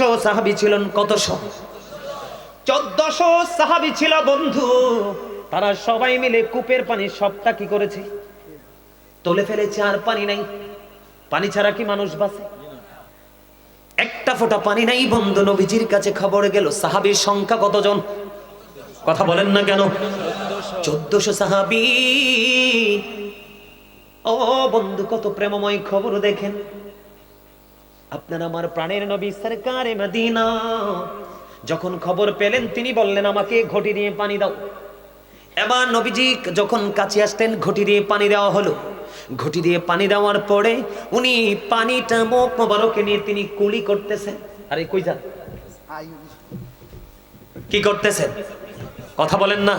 চোদ্দশো সাহাবি ছিলেন কতশো চোদ্দশো সাহাবি ছিল বন্ধু। তারা সবাই মিলে কূপের পানি সবটা কি করেছে? তোলে ফেলেছে আর পানি নাই। পানি ছাড়া কি মানুষ বাঁচে? একটা ফোঁটা পানি নাই বন্ধু, নবীজির কাছে খবর গেল, সাহাবীর সংখ্যা কতজন? কথা বলেন না কেন? চোদ্দশো সাহাবি। ও বন্ধু, কত প্রেমময় খবর দেখেন। আপনার আমার প্রাণের নবী সরকারে মদিনা। যখন খবর পেলেন, তিনি বললেন, আমাকে ঘটি দিয়ে পানি দাও। এবার নবীজি যখন কাছে আসতেন ঘটি দিয়ে পানি দেওয়া হলো। ঘটি দিয়ে পানি দেওয়ার পরে উনি পানিটা মুখ মোবারকে নিয়ে তিনি কুলি করতেছেন। আরে, কই যান? কি করতেছেন? কথা বলেন না।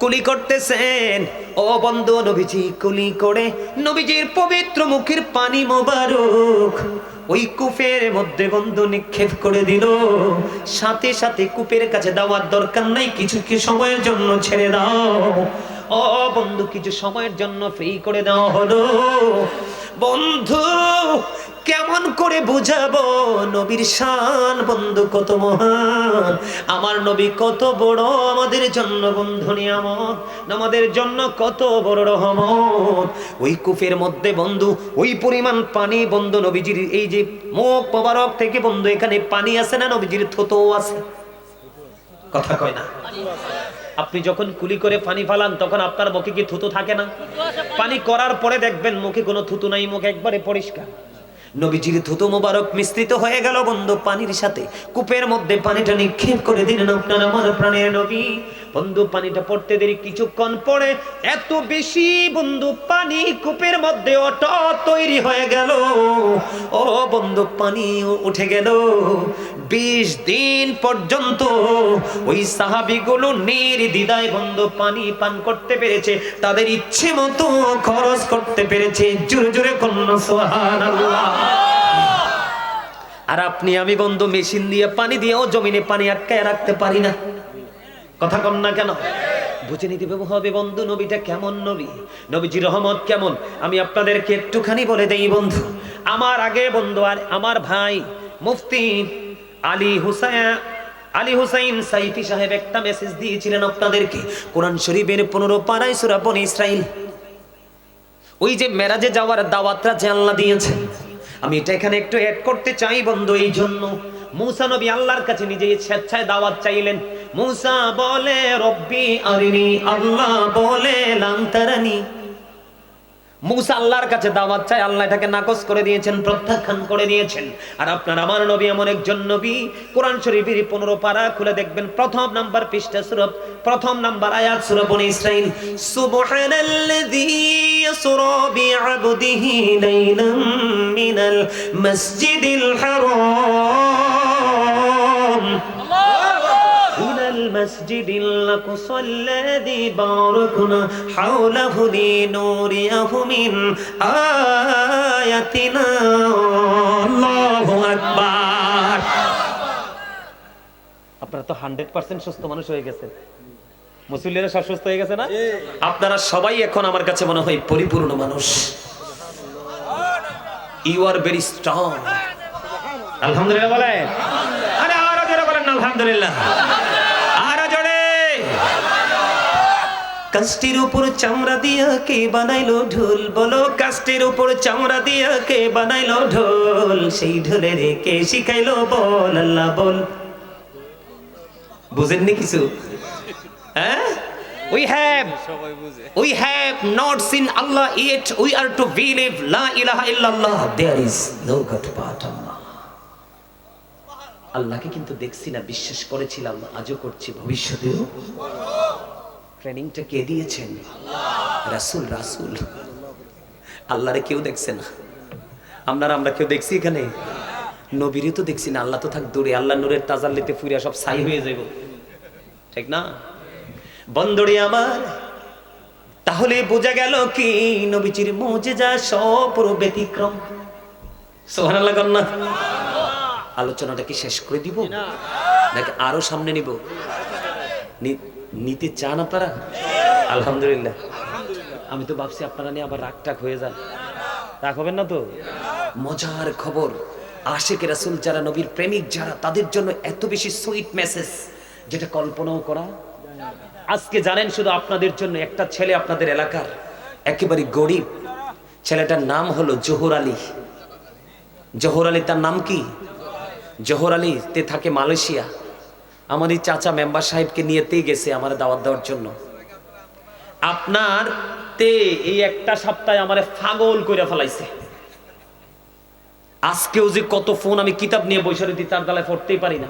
কুলি করতেছেন। ও বন্ধু নবীজি, কুলি করে নবীজির পবিত্র মুখের পানি মোবারক ওই কূপের মধ্যে বন্ধু নিক্ষেপ করে দিল। সাথে সাথে কূপের কাছে দেওয়ার দরকার নাই, কিছু কি সময়ের জন্য ছেড়ে দাও। ও বন্ধু, কিছু সময়ের জন্য ফ্রি করে দেওয়া হলো। বন্ধু কেমন করে বুঝাবো? নবীর শান বন্ধু কত মহান। আমার নবী কত বড়, আমাদের জন্য বন্ধু নিয়ামত। আমাদের জন্য কত বড় রহমত। ওই কূপের মধ্যে বন্ধু, ওই পরিমাণ পানি বন্ধু নবীজির, এই যে মুখ মোবারক থেকে বন্ধু, এখানে পানি আছে না নবীজির থতো আছে? কথা কয় না। আপনি যখন কুলি করে পানি ফালান, তখন আপনার মুখে কি থুতু থাকে না? পানি করার পরে দেখবেন মুখে কোনো থুতু নাই, মুখ একবারে পরিষ্কার। নবীজির থুতু মোবারক মিশ্রিত হয়ে গেল বন্ধু পানির সাথে। কূপের মধ্যে পানিটা নিক্ষেপ করে দিলেন। আপনার আমার প্রাণের নবী। বন্ধু পানিটা পড়তে দেরি, কিছুক্ষণ পরে এত বেশি বন্ধু পানি কূপের মধ্যে অটো তৈরি হয়ে গেল। ও বন্ধু পানি উঠে গেল। বিশ দিন পর্যন্ত ওই সাহাবিগুলো নির্দ্বিধায় বন্ধু পানি পান করতে পেরেছে, তাদের ইচ্ছে মতো খরচ করতে পেরেছে। জোরে জোরে কন্যা সুবহানাল্লাহ। আর আপনি, আমি বন্ধু, মেশিন দিয়ে পানি দিয়েও জমিনে পানি আটকায় রাখতে পারি না। কথা কম না কেন? বুঝে নিতে হবে বন্ধু, নবীটা কেমন নবী? নবীজি রহমত কেমন? আমি আপনাদেরকে একটুখানি বলে দেই বন্ধু, আমার আগে বন্ধু আর আমার ভাই মুফতি আলী হুসাইন আলী হুসাইন সাইফি সাহেব একটা মেসেজ দিয়েছিলেন আপনাদেরকে, কোরআন শরীফের পনেরো পাড়ায় সুরা বনি ইসরাইল। ওই যে মেরাজে যাওয়ার দাওয়াতটা যে আল্লাহ দিয়েছে আমি এটা এখানে একটু অ্যাড করতে চাই বন্ধু এই জন্য মুসা নবী আল্লাহর কাছে নিজে স্বেচ্ছায় দাওয়াত চাইলেন। মুসা বলে, রব্বি আরিনি। আল্লাহ বলে লান্তারানি মুসা আল্লাহর কাছে দাওয়াত চাই, আল্লাহ এটাকে নাকচ করে দিয়েছেন, প্রত্যাখ্যান করে দিয়েছেন। আর আপনার আমার কোরআন শরীফের পনেরো পারা খুলে দেখবেন, প্রথম নাম্বার পৃষ্ঠা সুরভ প্রথম নাম্বার আয়াত সুরভ বনি ইসরাইল। সুবহানাল্লাযী ইয়াসরা বিআবদিহি المسجد الأقصى الذي باركنا حوله لنوريه من آياتنا الله أكبر আপনারা তো হান্ড্রেড পার্সেন্ট সুস্থ মানুষ হয়ে গেছেন মুসলিমরা সব সুস্থ হয়ে গেছে না আপনারা সবাই এখন আমার কাছে মনে হয় পরিপূর্ণ মানুষ ইউ আর ভেরি স্ট্রং আলহামদুলিল্লাহ বলেন আরে আরো জোরে বলেন না, আলহামদুলিল্লাহ কাস্টির উপর চামড়া দিয়া কে বানাইলো ঢোল? বলো কাস্টির উপর চামড়া দিয়া কে বানাইলো ঢোল? সেই ঢোলে রে কে শিখাইলো বল? আল্লাহ বল। বুঝেননি কিছু? হ্যাঁ? We have we have not seen Allah yet. We are to believe La ilaha illallah. There is no God but. আল্লাহকে কিন্তু দেখছি না, বিশ্বাস করেছিলাম, আজও করছি, ভবিষ্যতেও। ট্রেনিংটা কে দিয়েছেন? রাসুল রাসুল। আল্লাহরে কেউ দেখছে না। আপনারা আমরা কেউ দেখছি এখানে? নবীরও তো দেখছি না আল্লাহ তো থাক দূরে। আল্লাহ নূরের তাজাল্লিতে ফুরিয়া সব সাই হয়ে যাব ঠিক না? বন্দরে আমার তাহলে বোঝা গেল কি নবীজির মুজিজা সব পুরো ব্যতিক্রম। সোহানাল্লাহ কন্যা। আলোচনাটা কি শেষ করে দিব? নাকি আরও সামনে নিব। নি- নিতে চান আপনারা? আলহামদুলিল্লাহ। আমি তো ভাবছি আপনারা নিয়ে আবার রাগ টাক হয়ে যান। রাগ হবেন না তো? মজার খবর আশেখ রাসুল যারা নবীর প্রেমিক, যারা তাদের জন্য এত বেশি সুইট মেসেজ যেটা কল্পনাও করা আজকে জানেন শুধু আপনাদের জন্য, একটা ছেলে আপনাদের এলাকার, একেবারে গরিব। ছেলেটার নাম হলো জোহর আলী। জোহর আলী তার নাম কি? জোহর আলী, তে থাকে মালয়েশিয়া। আমার এই চাচা মেম্বার সাহেবকে নিয়েতেই গেছে আমার দাওয়াত দেওয়ার জন্য। আপনার তে এই একটা সপ্তাহে আমার ফাগল করে ফেলাইছে। আজকেও যে কত ফোন আমি কিতাব নিয়ে বৈশাখী তার দালায় পড়তেই পারি না।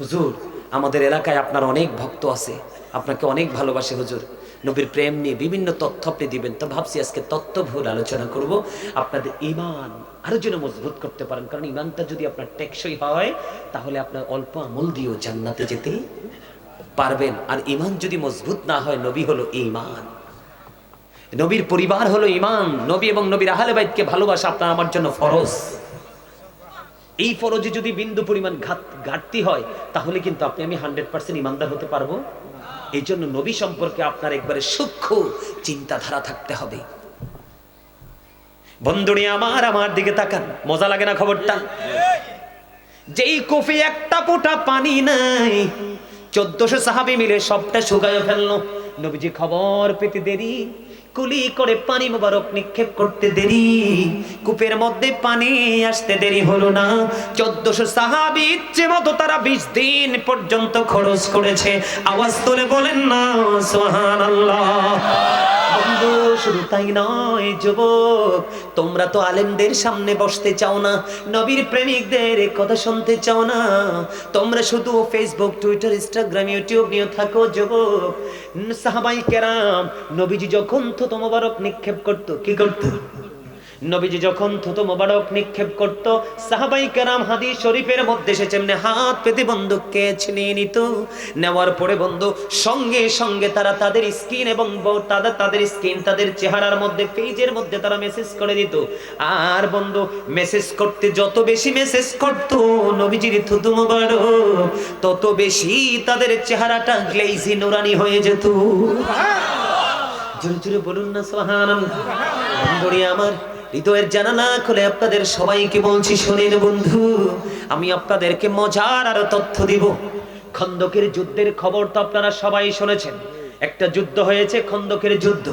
হুজুর আমাদের এলাকায় আপনার অনেক ভক্ত আছে। আপনাকে অনেক ভালোবাসে হুজুর। নবীর প্রেম নিয়ে বিভিন্ন তথ্য আপনি দিবেন। তো ভাবছি আজকে তত্ত্ব ভুল আলোচনা করব। আপনাদের ইমান আরও যেন মজবুত করতে পারেন। কারণ ইমানটা যদি আপনার টেকসই হয়, তাহলে আপনার অল্প আমল দিয়েও জান্নাতে যেতে পারবেন। আর ইমান যদি মজবুত না হয়, নবী হলো ইমান নবীর পরিবার হলো ইমান নবী এবং নবীর আহলে বাইতকে ভালোবাসা আপনার আমার জন্য ফরজ। এই ফরজে যদি বিন্দু পরিমাণ ঘাত- ঘাটতি হয়, তাহলে কিন্তু আপনি আমি হান্ড্রেড পার্সেন্ট ইমানদার হতে পারব। এই জন্য নবী সম্পর্কে আপনার একবারে সূক্ষ্ম চিন্তাধারা থাকতে হবে। বন্ধুরি আমার আমার দিকে তাকান। মজা লাগে না খবরটা? যেই কফি একটা ফোঁটা পানি নাই, চোদ্দশো সাহাবি মিলে সবটা শুকায় ফেলল। নবীজি খবর পেতে দেরি। কুলি করে পানি মোবারক নিক্ষেপ করতে দেরি। কূপের মধ্যে পানি আসতে দেরি হলো না। চোদ্দশো সাহাবি ইচ্ছে মতো তারা বিশ দিন পর্যন্ত খরচ করেছে। আওয়াজ তোলে বলেন না সোহান শুধু তাই নয়, যুবক, তোমরা তো আলেমদের সামনে বসতে চাও না, নবীর প্রেমিকদের কথা শুনতে চাও না। তোমরা শুধু ফেসবুক টুইটার ইনস্টাগ্রাম ইউটিউব নিয়ে থাকো, যুবক। সাহাবাই কেরাম, নবীজি যখন তো মোবারক নিক্ষেপ করতো, কি করতো? নবীজি যখন থুতু মোবারক নিক্ষেপ করত সাহাবাই কেরাম হাদি শরীফের মধ্যে সে চেমনে হাত পেতে বন্দুককে ছিনিয়ে নিত নেওয়ার পরে বন্ধু সঙ্গে সঙ্গে তারা তাদের স্কিন এবং তাদের তাদের স্কিন তাদের চেহারার মধ্যে পেজের মধ্যে তারা মেসেজ করে দিত। আর বন্ধু মেসেজ করতে যত বেশি মেসেজ করত নবীজির থুতু মোবারক তত বেশি তাদের চেহারাটা গ্লেজি নুরানি হয়ে যেত। জোরে জোরে বলুন না সোহান আমার হৃদয়ের জানালা খুলে আপনাদের সবাইকে বলছি শোনেন বন্ধু, আমি আপনাদেরকে মজার আরও তথ্য দিব। খন্দকের যুদ্ধের খবর তো আপনারা সবাই শুনেছেন। একটা যুদ্ধ হয়েছে, খন্দকের যুদ্ধ।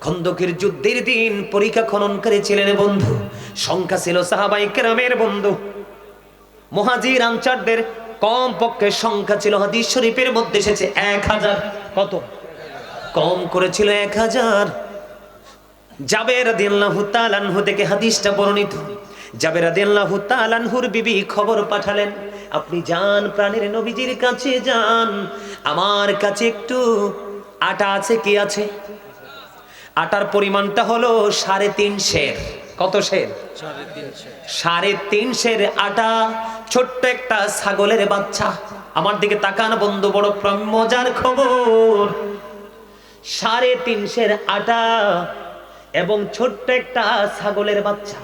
খন্দকের যুদ্ধের দিন পরীক্ষা খনন করেছিলেন বন্ধু, সংখ্যা ছিল সাহাবাই কেরামের বন্ধু। মহাজির আনসারদের কম পক্ষে সংখ্যা ছিল হাদিস শরীফের মধ্যে এসেছে এক হাজার। কত? কম করেছিল এক হাজার। জাবের রাদিয়াল্লাহু তাআলাহু থেকে হাদিসটা বর্ণিত। জাবের রাদিয়াল্লাহু তাআলাহুর বিবি খবর পাঠালেন, আপনি যান প্রাণের নবীজির কাছে যান। আমার কাছে একটু আটা আছে, কি আছে? আটার পরিমাণটা হলো সাড়ে তিন শের। কত শের? সাড়ে তিন শের আটা, ছোট্ট একটা ছাগলের বাচ্চা। আমার দিকে তাকান বন্ধু, বড় মজার খবর। সাড়ে তিনশের আটা এবং ছোট্ট একটা ছাগলের বাচ্চা।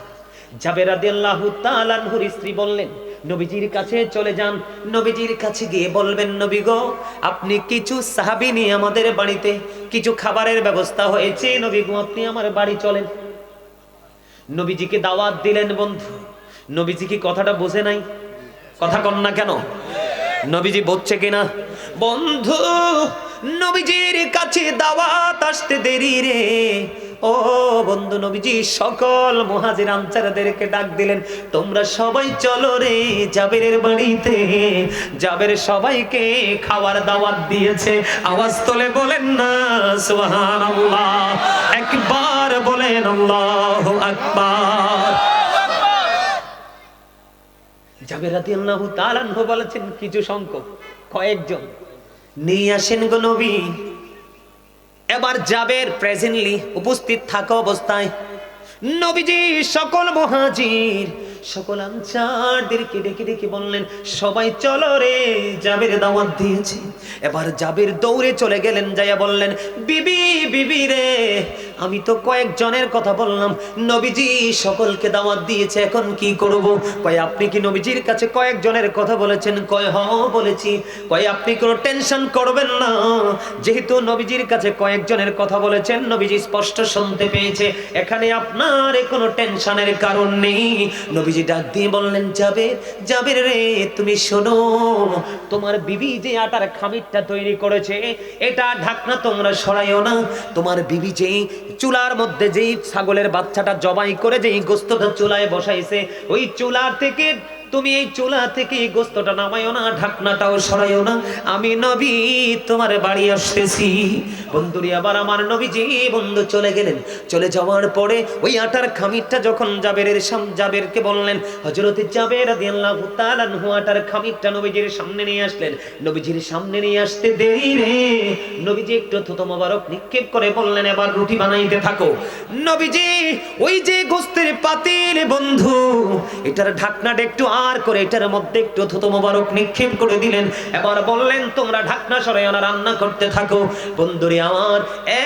জাবের রাদিয়াল্লাহু তাআলার স্ত্রী বললেন, নবীজির কাছে চলে যান। নবীজির কাছে গিয়ে বলবেন, নবী গো, আপনি কিছু সাহাবী নিয়ে আমাদের বাড়িতে কিছু খাবারের ব্যবস্থা হয়েছে। নবী গো, আপনি আমার বাড়ি চলেন। নবীজিকে দাওয়াত দিলেন, বন্ধু, নবীজি কি কথাটা বোঝে নাই? কথা কন না কেন? নবীজি বলছে কিনা বন্ধু, নবীজির কাছে দাওয়াত আসতে দেরি রে। ও বন্ধু নবীজি, সকল মহাজির আনসারদেরকে ডাক দিলেন, তোমরা সবাই চলো রে জাবেরের বাড়িতে। জাবের সবাইকে খাওয়ার দাওয়াত দিয়েছে। আওয়াজ তোলে বলেন না, সুবহানাল্লাহ। একবার বলেন, আল্লাহু আকবার। জাবের রাদিয়াল্লাহু তাআলা বলেছেন, কিছু সংখ্যক, কয়েকজন নিয়ে আসেন গো নবী। এবার জাবের প্রেজেন্টলি উপস্থিত থাকা অবস্থায়। নবীজি সকল মহাজির, সকল আনসারদেরকে ডেকে ডেকে বললেন, সবাই চলো রে, জাবের দাওয়াত দিয়েছে। এবার জাবের দৌড়ে চলে গেলেন, যাইয়া বললেন, বিবি বিবি রে আমি তো কয়েকজনের কথা বললাম। নবীজি সকলকে দাওয়াত দিয়েছে, এখন কি করব? কয়, আপনি কি নবীজির কাছে কয়েকজনের কথা বলেছেন? কয়, হ, বলেছি। কয়, আপনি কোনো টেনশন করবেন না। যেহেতু নবীজির কাছে কয়েকজনের কথা বলেছেন, নবীজি স্পষ্ট শুনতে পেয়েছে। এখানে আপনার কোনো টেনশনের কারণ নেই। নবীজি ডাক দিয়ে বললেন যাবে যাবে রে, তুমি শোনো, তোমার বিবি যে আটার খামিরটা তৈরি করেছে, এটা ঢাকনা তোমরা সরাইও না। তোমার বিবি যেই চুলার মধ্যে যেই ছাগলের বাচ্চাটা জবাই করে যেই গোস্তটা চুলায় বসাইছে ওই চুলা থেকে তুমি এই চুলা থেকে গোস্তটা নামাইও না, ঢাকনাটাও সরাইও না। আমি নবী, তোমার বাড়ি আসতেছি। বন্ধুরি, আবার আমার নবীজি, বন্ধু চলে গেলেন। চলে যাওয়ার পরে ওই আটার খামিরটা যখন জাবেরের সাম, জাবেরকে বললেন হজরতে জাবের রাদিয়াল্লাহু তাআলা আটার খামিরটা নবীজির সামনে নিয়ে আসলেন। নবীজির সামনে নিয়ে আসতে দেরি রে। নবীজি একটু থুতো মোবারক নিক্ষেপ করে বললেন, এবার রুটি বানাইতে থাকো। নবীজি, ওই যে গোস্তের পাতিল, বন্ধু এটার ঢাকনাটা একটু আর করে, এটার মধ্যে একটু থুতো মোবারক নিক্ষেপ করে দিলেন। এবার বললেন, তোমরা ঢাকনা সরাই না রান্না করতে থাকো। বন্ধুরে আমার,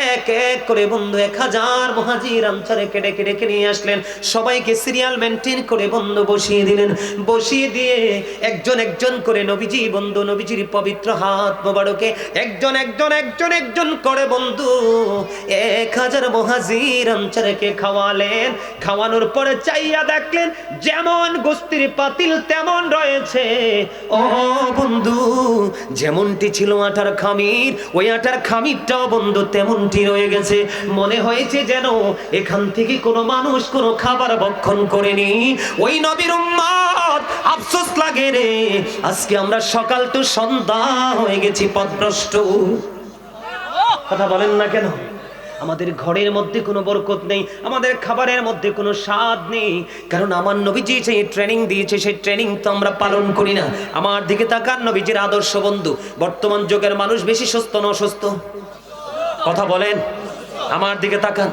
এক এক করে বন্ধু এক হাজার মহাজির আনসারে কেটে কেটে কে নিয়ে আসলেন। সবাইকে সিরিয়াল মেনটেন করে বন্ধু বসিয়ে দিলেন। বসিয়ে দিয়ে একজন একজন করে নবীজি, বন্ধু নবীজির পবিত্র হাত মোবারকে একজন একজন একজন একজন করে বন্ধু এক হাজার মহাজির আনসারকে খাওয়ালেন। খাওয়ানোর পরে চাইয়া দেখলেন, যেমন গোস্তির পাতিল, তেমন রয়েছে। ও বন্ধু, যেমনটি ছিল আটার খামির, ওই আটার খামিরটাও বন্ধু তেমনটি রয়ে গেছে। মনে হয়েছে যেন এখান থেকে কোনো মানুষ কোনো খাবার ভক্ষণ করেনি। ওই নবীর উম্মত, আফসোস লাগে রে। আজকে আমরা সকাল তো সন্ধ্যা হয়ে গেছি, পথভ্রষ্ট। কথা বলেন না কেন? আমাদের ঘরের মধ্যে কোনো বরকত নেই, আমাদের খাবারের মধ্যে কোনো স্বাদ নেই। কারণ আমার নবীজি যে ট্রেনিং দিয়েছে, সেই ট্রেনিং তো আমরা পালন করি না। আমার দিকে তাকান, নবীজির আদর্শ বন্ধু। বর্তমান যুগের মানুষ বেশি সুস্থ না অসুস্থ? কথা বলেন। আমার দিকে তাকান।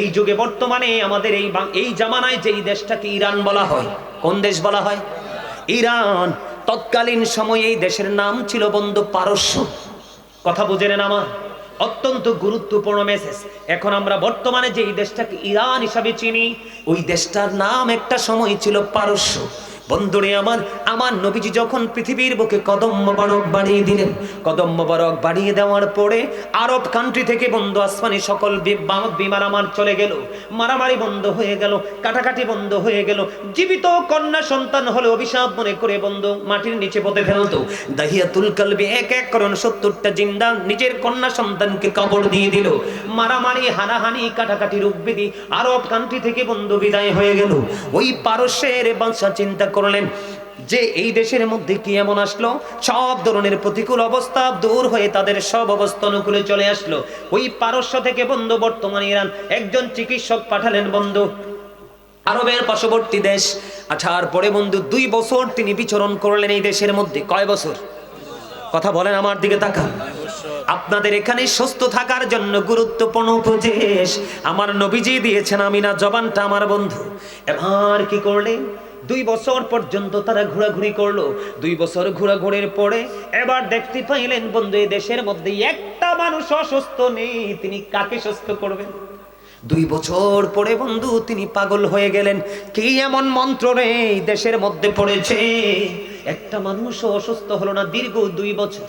এই যুগে বর্তমানে আমাদের এই এই জামানায় যে দেশটাকে ইরান বলা হয়, কোন দেশ বলা হয়? ইরান। তৎকালীন সময়ে এই দেশের নাম ছিল বন্ধু পারস্য। কথা বুঝে নেন আমার। অত্যন্ত গুরুত্বপূর্ণ মেসেজ এখন আমরা বর্তমানে যে এই দেশটাকে ইরান হিসাবে চিনি, ওই দেশটার নাম একটা সময় ছিল পারস্য। বন্ধুরে আমার আমার নবীজি যখন পৃথিবীর বুকে কদম মোবারক বাড়িয়ে দিলেন, কদম মোবারক বাড়িয়ে দেওয়ার পরে আরব কান্ট্রি থেকে বন্ধু আসমানি সকল বিমান আমার চলে গেল। মারামারি বন্ধ হয়ে গেল, কাটাকাটি বন্ধ হয়ে গেল। জীবিত কন্যা সন্তান হলে অভিশাপ মনে করে বন্ধু মাটির নিচে পথে ফেলতো। দাহিয়াতুল কালবি এক এক করুন সত্তরটা জিন্দা নিজের কন্যা সন্তানকে কবর দিয়ে দিল। মারামারি, হানাহানি, কাটাকাটি রূপবিধি আরব কান্ট্রি থেকে বন্ধু বিদায় হয়ে গেল। ওই পারস্যের বাদশা চিন্তা করলেন যে এই দেশের মধ্যে কি এমন আসলো? সব ধরনের প্রতিকূল অবস্থা দূর হয়ে তাদের সব অবস্থা অনুকূলে চলে আসলো। ওই পারস্য থেকে বন্ধু বর্তমান ইরান। একজন চিকিৎসক পাঠালেন, বন্ধু, আরবের পার্শ্ববর্তী দেশ। আঠার পরে, বন্ধু, দুই বছর তিনি বিচরণ করলেন এই দেশের মধ্যে। কয় বছর? কথা বলেন আমার দিকে তাকান। আপনাদের এখানে সুস্থ থাকার জন্য গুরুত্বপূর্ণ উপদেশ। আমার নবীজি দিয়েছেন আমি না জবানটা আমার বন্ধু। এবার কি করলেন? দুই বছর পর্যন্ত তারা ঘোরাঘুরি করল। দুই বছর ঘোরাঘুরির পরে এবার দেখতে পাইলেন বন্ধু, এই দেশের মধ্যে একটা মানুষ অসুস্থ নেই, তিনি কাকে সুস্থ করবেন? দুই বছর পরে বন্ধু, তিনি পাগল হয়ে গেলেন। কি এমন মন্ত্র রে দেশের মধ্যে পড়েছে? একটা মানুষও অসুস্থ হলো না, দীর্ঘ দুই বছর।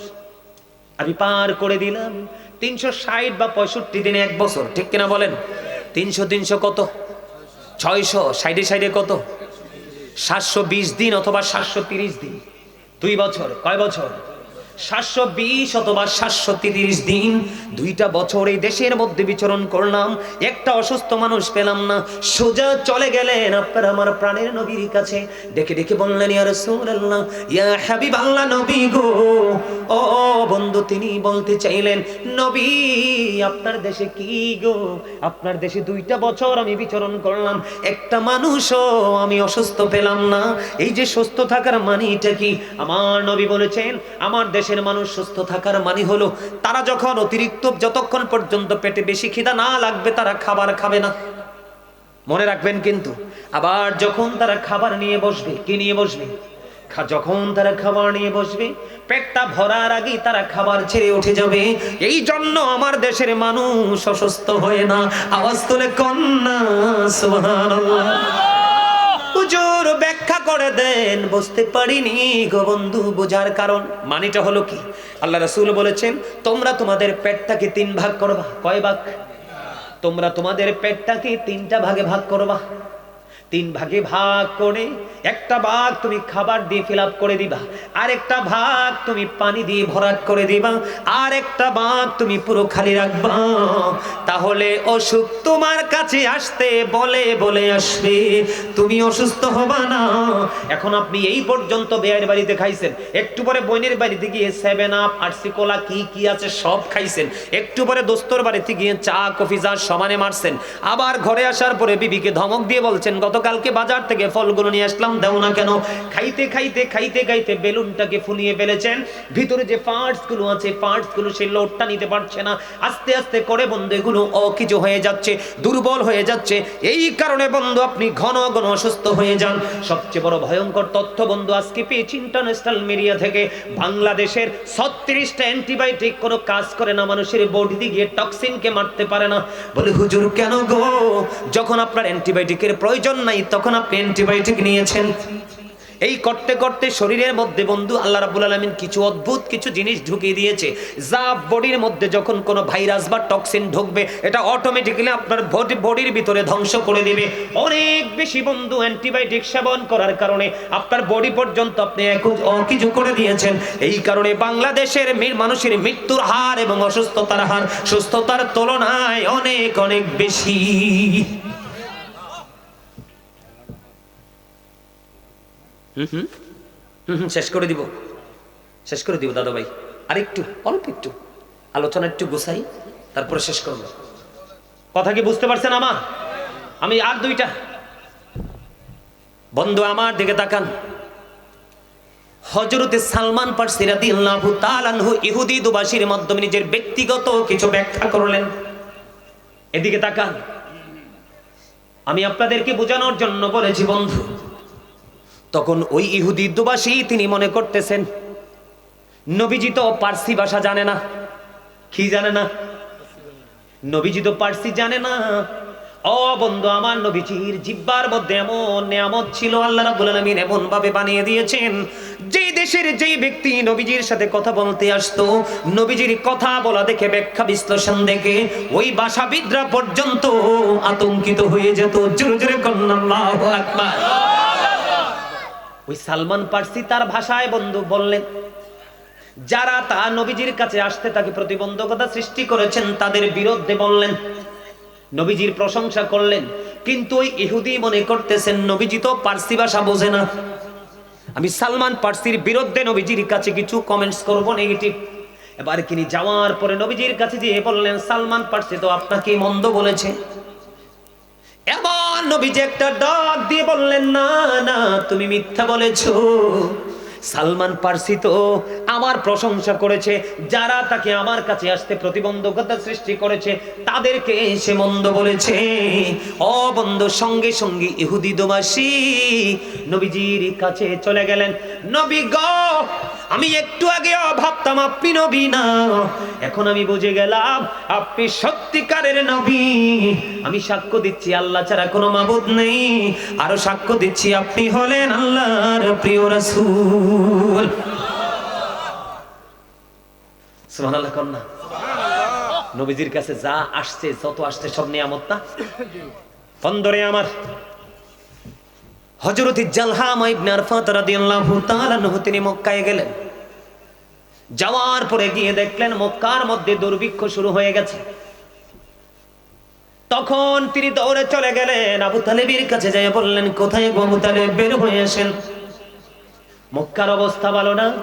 আমি পার করে দিলাম, তিনশো ষাট বা পঁয়ষট্টি দিনে এক বছর, ঠিক কিনা বলেন? তিনশো তিনশো কত? ছয়শো সাইডে সাইডে কত? সাতশো বিশ দিন অথবা সাতশো দিন। দুই বছর কয় বছর? সাতশো বিশ অথবা সাতশো তিরিশ দিন। দুইটা বছর এই দেশের মধ্যে বিচরণ করলাম। একটা অসুস্থ মানুষ পেলাম না। সোজা চলে গেলেন আপনার আমার প্রাণের নবীর কাছে। ডেকে ডেকে বললেন, ইয়া নবী গো। ও বন্ধু, তিনি বলতে চাইলেন, নবী, আপনার দেশে কি গো? আপনার দেশে দুইটা বছর আমি বিচরণ করলাম। একটা মানুষও আমি অসুস্থ পেলাম না। এই যে সুস্থ থাকার মানিটা কি? আমার নবী বলেছেন, আমার দেশের মানুষ সুস্থ থাকার মানি হলো, তারা যখন অতিরিক্ত যতক্ষণ পর্যন্ত পেটে বেশি খিদা না লাগবে, তারা খাবার খাবে না। মনে রাখবেন কিন্তু, আবার যখন তারা খাবার নিয়ে বসবে, কি নিয়ে বসবে? যখন তারা খাবার নিয়ে বসবে, পেটটা ভরার আগেই তারা খাবার ছেড়ে উঠে যাবে। এই জন্য আমার দেশের মানুষ অসুস্থ হয় না। আওয়াজ তুলে কন্যা, সুবহানাল্লাহ। ব্যাখ্যা করে দেন, বুঝতে পারিনি গো বন্ধু, বোঝার কারণ। মানিটা হলো কি? আল্লাহ রাসূল বলেছেন, তোমরা তোমাদের পেটটাকে তিন ভাগ করবা। কয় ভাগ? তোমরা তোমাদের পেটটাকে তিনটা ভাগে ভাগ করবা। তিন ভাগে ভাগ করে, একটা ভাগ তুমি খাবার দিয়ে ফিল করে দিবা আর একটা ভাগ তুমি পানি দিয়ে ভরাট করে দিবা আর একটা ভাগ তুমি পুরো খালি রাখবা। তাহলে অসুখ তোমার কাছে আসতে বলে বলে আসবে। তুমি অসুস্থ হবা না। এখন আপনি এই পর্যন্ত বেয়ের বাড়িতে খাইছেন, একটু পরে বোনের বাড়িতে গিয়ে সেভেন আপ আরসি কোলা, কি কি আছে সব খাইছেন। একটু পরে দোস্তর বাড়িতে গিয়ে চা, কফি চা সমানে মারছেন। আবার ঘরে আসার পরে বিবিকে ধমক দিয়ে বলছেন গতকালকে বাজার থেকে ফলগুলো নিয়ে আসলাম, দেও না কেন? খাইতে খাইতে খাইতে খাইতে বেলুনটাকে ফুলিয়ে ফেলেছেন। ভিতরে যে পার্টসগুলো আছে পার্টসগুলো সেই লোডটা নিতে পারছে না। আস্তে আস্তে করে বন্ধু, এগুলো অকিজু হয়ে যাচ্ছে, দুর্বল হয়ে যাচ্ছে। এই কারণে বন্ধু, আপনি ঘন ঘন অসুস্থ হয়ে যান। সবচেয়ে বড় ভয়ঙ্কর তথ্য বন্ধু, আজকে পেয়েছি ইন্টারন্যাশনাল মিডিয়া থেকে। বাংলাদেশের ছত্রিশটা অ্যান্টিবায়োটিক কোনো কাজ করে না, মানুষের বডিতে গিয়ে টক্সিনকে মারতে পারে না। বলে, হুজুর, কেন গো? যখন আপনার অ্যান্টিবায়োটিকের প্রয়োজন নাই, তখন আপনি অ্যান্টিবায়োটিক নিয়েছেন। এই করতে করতে শরীরের মধ্যে বন্ধু, আল্লাহ রাব্বুল আলামিন কিছু অদ্ভুত কিছু জিনিস ঢুকিয়ে দিয়েছে। যা বডির মধ্যে যখন কোনো ভাইরাস বা টক্সিন ঢুকবে, এটা অটোমেটিক্যালি আপনার বডি বডির ভিতরে ধ্বংস করে দেবে। অনেক বেশি বন্ধু অ্যান্টিবায়োটিক সেবন করার কারণে আপনার বডি পর্যন্ত আপনি অকিছু করে দিয়েছেন। এই কারণে বাংলাদেশের মানুষের মৃত্যুর হার এবং অসুস্থতার হার, সুস্থতার তুলনায় অনেক অনেক বেশি। হুম হুম। হুম হুম, শেষ করে দিব। শেষ করে দিব দাদা ভাই আর একটু অল্প একটু। আলোচনা একটু গোছাই তারপরে শেষ করব। কথা কি বুঝতে পারছেন আমার? আমি আর দুইটা। বন্ধু আমার দিকে তাকান। হজরতে সালমান পারসি রাদিয়াল্লাহু আনহু ইহুদি দুবাসীর মাধ্যমে নিজের ব্যক্তিগত কিছু ব্যাখ্যা করলেন। এদিকে তাকান। আমি আপনাদেরকে বোঝানোর জন্য বলেছি বন্ধু তখন ওই ইহুদি দুবাসী তিনি মনে করতেছেন, নবীজি তো পার্সি ভাষা জানে না। কি জানে না? নবীজি তো পার্সি জানে না। ও বন্ধু, আমার নবীজির জিব্বার মধ্যে এমন নিয়ামত ছিল, আল্লাহ রাব্বুল আলামিন এমন ভাবে বানিয়ে দিয়েছেন, যেই দেশের যেই ব্যক্তি নবীজির সাথে কথা বলতে আসতো, নবীজির কথা বলা দেখে ব্যাখ্যা বিশ্লেষণ দেখে ওই ভাষাবিদরা পর্যন্ত আতঙ্কিত হয়ে যেত। জোরে জোরে কন্যা, আল্লাহু আকবার। ওই সালমান পার্সি তার ভাষায় বন্ধু বললেন, যারা তা নবীজির কাছে আসতে তাকে প্রতিবন্ধকতা সৃষ্টি করেছেন, তাদের বিরুদ্ধে বললেন, নবীজির প্রশংসা করলেন, কিন্তু ওই ইহুদি মনে করতেছেন, নবীজি তো পার্সি ভাষা বোঝে না। আমি সালমান পার্সির বিরুদ্ধে নবীজির কাছে কিছু কমেন্টস করব নেগেটিভ এবার তিনি যাওয়ার পরে নবীজির কাছে যেয়ে বললেন, সালমান পার্সি তো আপনাকে মন্দ বলেছে। এমন নবীজি একটা ডাক দিয়ে বললেন না না তুমি মিথ্যা বলেছ। সালমান পার্সি তো আমার প্রশংসা করেছে, যারা তাকে আমার কাছে আসতে প্রতিবন্ধকতা সৃষ্টি করেছে, তাদেরকে সে মন্দ বলেছে। ও বন্ধ, সঙ্গে সঙ্গে ইহুদি দোবাসী নবীজির কাছে চলে গেলেন। নবী গ, আমি একটু আগে ভাবতাম আপনি নবী না, এখন আমি বুঝে গেলাম আপনি সত্যিকারের নবী। আমি সাক্ষ্য দিচ্ছি, আল্লাহ ছাড়া কোনো মাবুদ নেই। আরও সাক্ষ্য দিচ্ছি, আপনি হলেন আল্লাহর প্রিয় রাসূল। নবীজির কাছে যা আসছে, যত আসছে, সব নিয়ামত না? আমার তিনি মক্কায় গেলেন। যাওয়ার পরে গিয়ে দেখলেন মক্কার মধ্যে দুর্ভিক্ষ শুরু হয়ে গেছে। তখন তিনি দৌড়ে চলে গেলেন। আবু তালেবের কাছে যাই বললেন, কোথায় বের হয়ে আসেন। মক্কার অবস্থা ভালো না?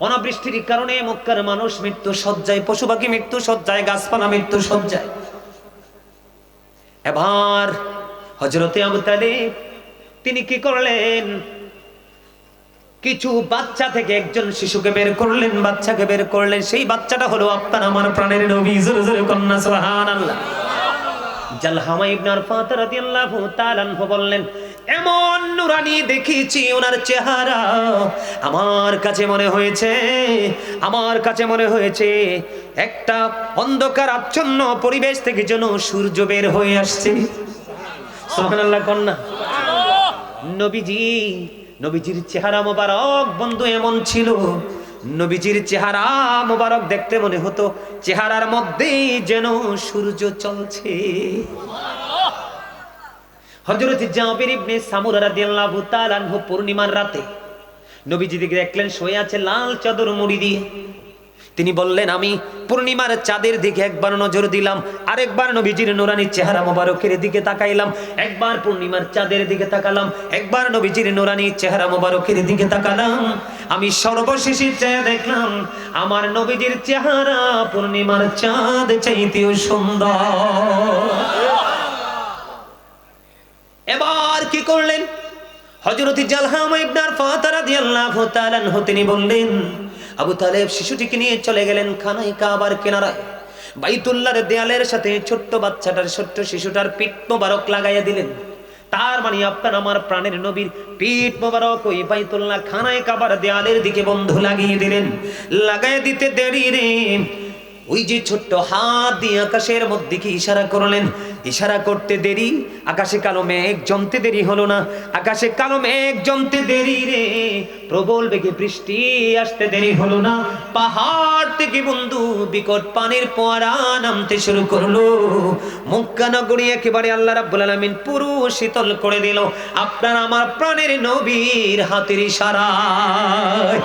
অনাবৃষ্টির কারণে মক্কার মানুষ মৃত্যু সজ্জায় পশু পাখি মৃত্যু সজ্জায় গাছপালা মৃত্যু সজ্জায় এবার হজরতে আবু তিনি কি করলেন? কিছু বাচ্চা থেকে একজন শিশুকে বের করলেন, বাচ্চাকে বের করলেন। সেই বাচ্চাটা হলো আপনার আমার প্রাণের নবী, জোরে জোরে কন্যা, সুবহানাল্লাহ। জালহামা ইবনে আরফাত রাদিয়াল্লাহু তাআলা বললেন এমন নুরানি দেখেছি ওনার চেহারা। আমার কাছে মনে হয়েছে, আমার কাছে মনে হয়েছে, একটা অন্ধকার আচ্ছন্ন পরিবেশ থেকে যেন সূর্য বের হয়ে আসছে। কন্যা নবীজি, নবীজির চেহারা মোবারক বন্ধু এমন ছিল। নবীজির চেহারা মোবারক দেখতে মনে হতো, চেহারার মধ্যেই যেন সূর্য চলছে। হযরত জাবির ইবনে সামুরা রাদিয়াল্লাহু তাআলা আনহু পূর্ণিমার রাতে নবীজি দিকে দেখলেন, শুয়ে আছে লাল চাদর মুড়ি দিয়ে। তিনি বললেন, আমি পূর্ণিমার চাঁদের দিকে একবার নজর দিলাম, আরেকবার নবীজির নোরানির চেহারা মোবারকের দিকে তাকাইলাম, একবার পূর্ণিমার চাঁদের দিকে তাকালাম, একবার নবীজির নোরানির চেহারা মোবারকের দিকে তাকালাম। আমি সর্বশেষে চেয়ে দেখলাম, আমার নবীজির চেহারা পূর্ণিমার চাঁদ চাইতেও সুন্দর। এবার কি করলেন? হযরত জালহাম ইবনার ফাতার রাদিয়াল্লাহু তাআলা তিনি বললেন, আবু তালেব শিশুটিকে নিয়ে চলে গেলেন খানায় কাবার কিনারায়। বাইতুল্লাহর দেয়ালের সাথে ছোট্ট বাচ্চাটার, ছোট্ট শিশুটার পিঠ মোবারক লাগাইয়া দিলেন। তার মানে আপনার আমার প্রাণের নবীর পিঠ মোবারক ওই বাইতুল্লাহ খানায় কাবার দেয়ালের দিকে বন্ধু লাগিয়ে দিলেন। লাগাই দিতে দেরি রে। ওই যে ছোট্ট হাত দিয়ে আকাশের মধ্যে কি ইশারা করলেন। ইশারা করতে দেরি, আকাশে কালো মেঘ জমতে দেরি হলো না। আকাশে কালো মেঘ জমতে দেরি রে, প্রবল বেগে বৃষ্টি আসতে দেরি হলো না। পাহাড় থেকে বন্ধু বিকট পানির পোয়ারা নামতে শুরু করল। মক্কা নগরী একেবারে আল্লাহ রাব্বুল আলামিন পুরো শীতল করে দিল। আপনার আমার প্রাণের নবীর হাতের ইশারায়।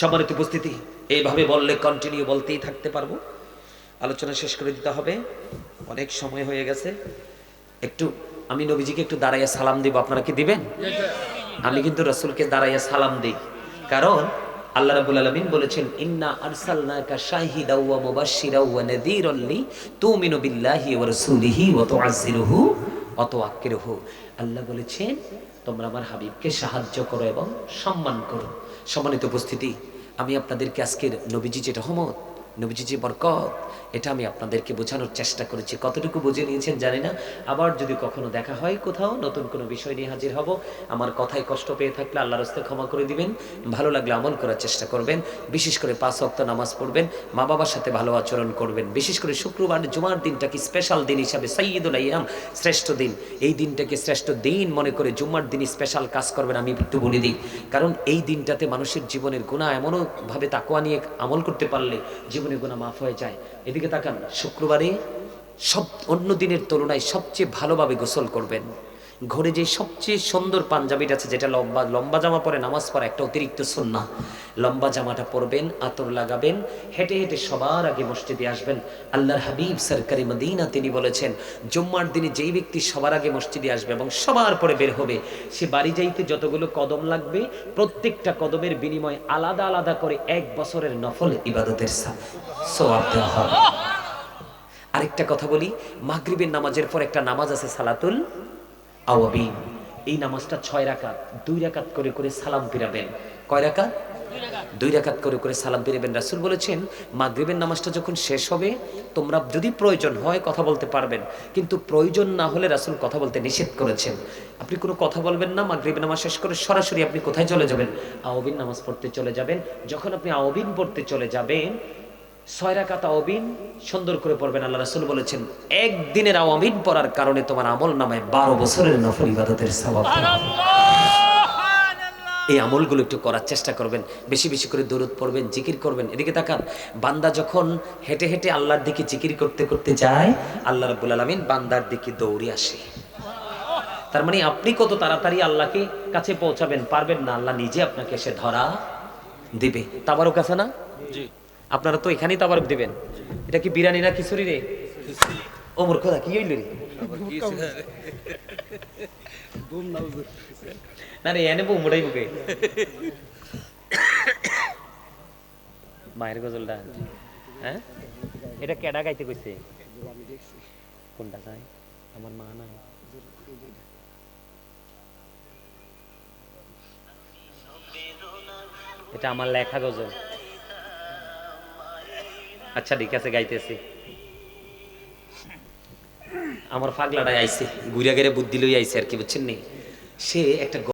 সম্মানিত উপস্থিতি এইভাবে বললে কন্টিনিউ বলতেই থাকতে পারব। আলোচনা শেষ করে দিতে হবে। অনেক সময় হয়ে গেছে। একটু, আমি নবীজিকে একটু দাঁড়াইয়া সালাম দিব। আপনারা কি দিবেন? আমি কিন্তু রসুলকে দাঁড়াইয়া সালাম দিই। কারণ আল্লাহ রাব্বুল আলামিন বলেছেন, ইন্না আরসালনাকা শাহিদাও ওয়া মুবাশশিরাও ওয়া নাযীরান লি তুমিনু বিল্লাহি ওয়া রাসূলিহি ওয়া তুআজ্জিরুহু ওয়া তুআক্কিরুহু। আল্লাহ বলেছেন, তোমরা আমার হাবিবকে সাহায্য করো এবং সম্মান করো। সম্মানিত উপস্থিতি আমি আপনাদেরকে আজকের নবীজি যে রহমত নবীজি যে বরকত এটা আমি আপনাদেরকে বোঝানোর চেষ্টা করেছি। কতটুকু বুঝে নিয়েছেন জানি না। আবার যদি কখনো দেখা হয় কোথাও, নতুন কোনো বিষয় নিয়ে হাজির হব, আমার কথায় কষ্ট পেয়ে থাকলে আল্লাহর রাস্তায় ক্ষমা করে দিবেন, ভালো লাগলে আমল করার চেষ্টা করবেন, বিশেষ করে পাঁচ অক্ত নামাজ পড়বেন, মা বাবার সাথে ভালো আচরণ করবেন, বিশেষ করে শুক্রবার, জুমার দিনটাকে স্পেশাল দিন হিসাবে সাইয়দুল আইয়াম, শ্রেষ্ঠ দিন। এই দিনটাকে শ্রেষ্ঠ দিন মনে করে জুম্মার দিন স্পেশাল কাজ করবেন আমি একটু বলে দিই। কারণ এই দিনটাতে মানুষের জীবনের গুণা এমনও ভাবে তাকুয়া নিয়ে আমল করতে পারলে জীবনের গুণা মাফ হয়ে যায়। এদিকে তাকান শুক্রবারে সব অন্য দিনের তুলনায় সবচেয়ে ভালোভাবে গোসল করবেন। ঘরে যে সবচেয়ে সুন্দর পাঞ্জাবিটা আছে, যেটা লম্বা লম্বা জামা পরে নামাজ পড়া, একটা অতিরিক্ত সুন্না লম্বা জামাটা পরবেন, আতর লাগাবেন, হেঁটে হেঁটে সবার আগে মসজিদে আসবেন। আল্লাহর হাবিব সরকারি মদিনা তিনি বলেছেন, জুম্মার দিনে যেই ব্যক্তি সবার আগে মসজিদে আসবে এবং সবার পরে বের হবে, সে বাড়ি যাইতে যতগুলো কদম লাগবে, প্রত্যেকটা কদমের বিনিময়ে আলাদা আলাদা করে এক বছরের নফল ইবাদতের আরেকটা কথা বলি, মাগরিবের নামাজের পর একটা নামাজ আছে সালাতুল আওয়াবিন এই নামাজটা ছয় রাকাত দুই রাকাত করে করে সালাম ফিরাবেন। কয় রাকাত? দুই রাকাত। করে করে সালাম ফিরাবেন। রাসূল বলেছেন মাগরিবের নামাজটা যখন শেষ হবে তোমরা যদি প্রয়োজন হয় কথা বলতে পারবেন। কিন্তু প্রয়োজন না হলে রাসুল কথা বলতে নিষেধ করেছেন। আপনি কোনো কথা বলবেন না মাগরিবের নামাজ শেষ করে সরাসরি আপনি কোথায় চলে যাবেন? আওবিন নামাজ পড়তে চলে যাবেন। যখন আপনি আওবিন পড়তে চলে যাবেন ছয় রাকাত আওয়াবিন সুন্দর করে পড়বেন, আল্লাহ রাসূল বলেছেন, একদিনের আওয়াবিন পড়ার কারণে তোমার আমল নামায় বারো বছরের নফল ইবাদতের সওয়াব এই আমলগুলো একটু করার চেষ্টা করবেন, বেশি বেশি করে দরুদ পড়বেন, জিকির করবেন, এদিকে তাকান, বান্দা যখন হেঁটে হেঁটে আল্লাহর দিকে জিকির করতে করতে যায়, আল্লাহ রাব্বুল আলামিন বান্দার দিকে দৌড়ে আসে। তার মানে আপনি কত তাড়াতাড়ি আল্লাহকে কাছে পৌঁছাবেন, পারবেন না, আল্লাহ নিজে আপনাকে এসে ধরা দিবে। তাবারক আছে না? জি। আপনারা তো এখানেই তাবারক দিবেন। এটা কি বিরানি না খিচুড়ি রে? ও মোর কথা কি হইল রে? না রে, এনে বউ মোটাই বুকে। মায়ের গজলটা। হ্যাঁ? এটা কেডা গাইতে কইছে? কোনটা গায়? আমার মা নাই। এটা আমার লেখা গজল। আচ্ছা ঠিক আছে, গাইতেছি। আমার ফাগলাটাই আইছে ঘুরে গেড়ে বুদ্ধি লই আইছে আর কি, বুঝছেন নি? সে একটা